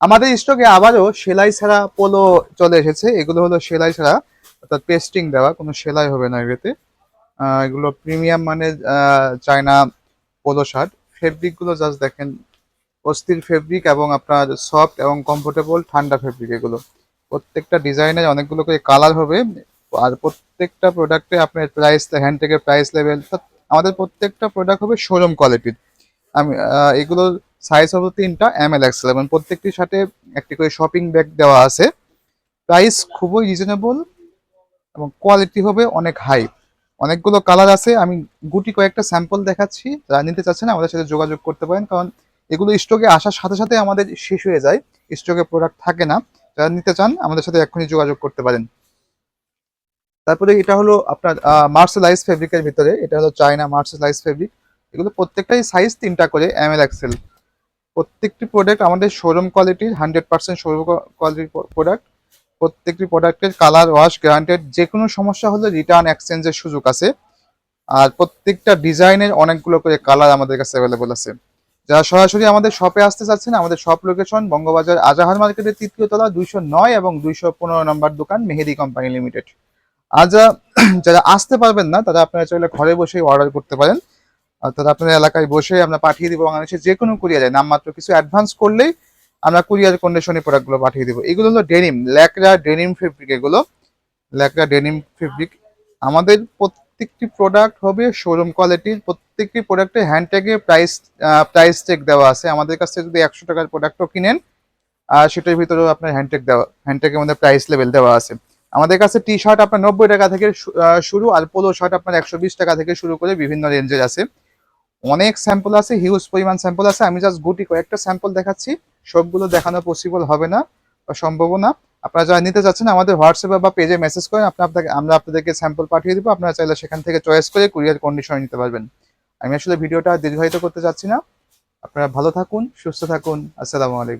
আমাদের স্টকে আবারও সেলাই ছাড়া পোলো চলে এসেছে। এগুলো হলো সেলাই ছাড়া অর্থাৎ পেস্টিং দেওয়া কোনো সেলাই হবে না এগুলোতে। এগুলো প্রিমিয়াম মানে চায়না পোলো শার্ট ফেব্রিকগুলো জাস্ট দেখেন অস্থির ফেব্রিক এবং আপনার সফট এবং কমফোর্টেবল ঠান্ডা ফেব্রিক এগুলো। প্রত্যেকটা ডিজাইনের অনেকগুলো করে কালার হবে। আর প্রত্যেকটা প্রোডাক্টে আপনার প্রাইস হ্যান্ড থেকে প্রাইস লেভেল আমাদের প্রত্যেকটা প্রোডাক্ট হবে শোরুম কোয়ালিটির আমি আহ, এগুলোর সাইজ হবে তিনটা এম এল এক্সেল এবং প্রত্যেকটির সাথে একটি করে শপিং ব্যাগ দেওয়া আছে। প্রাইস খুবই রিজনেবল এবং কোয়ালিটি হবে অনেক হাই অনেকগুলো কালার আছে, আমি গুটি কয়েকটা স্যাম্পল দেখাচ্ছি। যারা নিতে চাচ্ছেন, আমাদের সাথে যোগাযোগ করতে পারেন, কারণ এগুলো স্টকে আসার সাথে সাথে আমাদের শেষ হয়ে যায়। স্টকে প্রোডাক্ট থাকে না। যারা নিতে চান, আমাদের সাথে এক্ষুনি যোগাযোগ করতে পারেন। তারপরে এটা হলো আপনার মার্সেলাইজ ফেব্রিকের ভিতরে। এটা হলো চায়না মার্সেলাইজ ফেব্রিক এগুলো প্রত্যেকটাই সাইজ তিনটা করে এম এল এক্সেল প্রত্যেকটি প্রোডাক্ট আমাদের শোরুম কোয়ালিটির হান্ড্রেড পার্সেন্ট শোরুম কোয়ালিটির প্রোডাক্ট প্রত্যেকটি প্রোডাক্টের কালার ওয়াশ গ্যারান্টেড যে কোনো সমস্যা হলে রিটার্ন এক্সচেঞ্জের সুযোগ আছে। আর প্রত্যেকটা ডিজাইনের অনেকগুলো করে কালার আমাদের কাছে অ্যাভেলেবল আছে। যারা সরাসরি আমাদের শপে আসতে চাচ্ছেন, আমাদের শপ লোকেশন বঙ্গবাজার আজাহার মার্কেটের তৃতীয় তলা দুইশো নয় এবং দুইশো পনেরো নম্বর দোকান মেহেদি কোম্পানি লিমিটেড যারা যারা আসতে পারবেন না, তারা আপনারা চাইলে ঘরে বসেই অর্ডার করতে পারেন। অর্থাৎ আপনার এলাকায় বসে আমরা পাঠিয়ে দিব বাংলাদেশের যে কোনো কুরিয়ারে। নামমাত্র কিছু অ্যাডভান্স করলেই আমরা কুরিয়ার কন্ডিশনে প্রোডাক্টগুলো পাঠিয়ে দিব। এগুলো হলো ডেনিম ল্যাকরা ডেনিম ফেব্রিক এগুলো। ল্যাকরা ডেনিম ফেব্রিক আমাদের প্রত্যেকটি প্রোডাক্ট হবে শোরুম কোয়ালিটির প্রত্যেকটি প্রোডাক্টে হ্যান্ডট্যাগে প্রাইস প্রাইস টেক দেওয়া আছে। আমাদের কাছে যদি একশো টাকার প্রোডাক্টও কিনেন, আর সেটার ভিতরেও আপনার হ্যান্ডটেক দেওয়া হ্যান্ডটেকের মধ্যে প্রাইস লেভেল দেওয়া আছে। আমাদের কাছে টি শার্ট আপনার নব্বই টাকা থেকে শুরু, আর পোলো শার্ট আপনার একশো বিশ টাকা থেকে শুরু করে বিভিন্ন রেঞ্জের আছে। অনেক স্যাম্পল আছে হিউজ পরিমাণ স্যাম্পল আছে। আমি জাস্ট গুটি কয়েকটা স্যাম্পল দেখাচ্ছি। সবগুলো দেখানো পসিবল হবে না বা সম্ভব না। আপনারা যারা নিতে চাচ্ছেন আমাদের হোয়াটসঅ্যাপে বা পেজে মেসেজ করেন, আপনি আপনাকে আমরা আপনাদেরকে স্যাম্পল পাঠিয়ে দিব। আপনারা চাইলে সেখান থেকে চয়েস করে কুরিয়ার কন্ডিশনে নিতে পারবেন। আমি আসলে ভিডিওটা দীর্ঘায়িত করতে চাচ্ছি না। আপনারা ভালো থাকুন, সুস্থ থাকুন। আসসালামু আলাইকুম।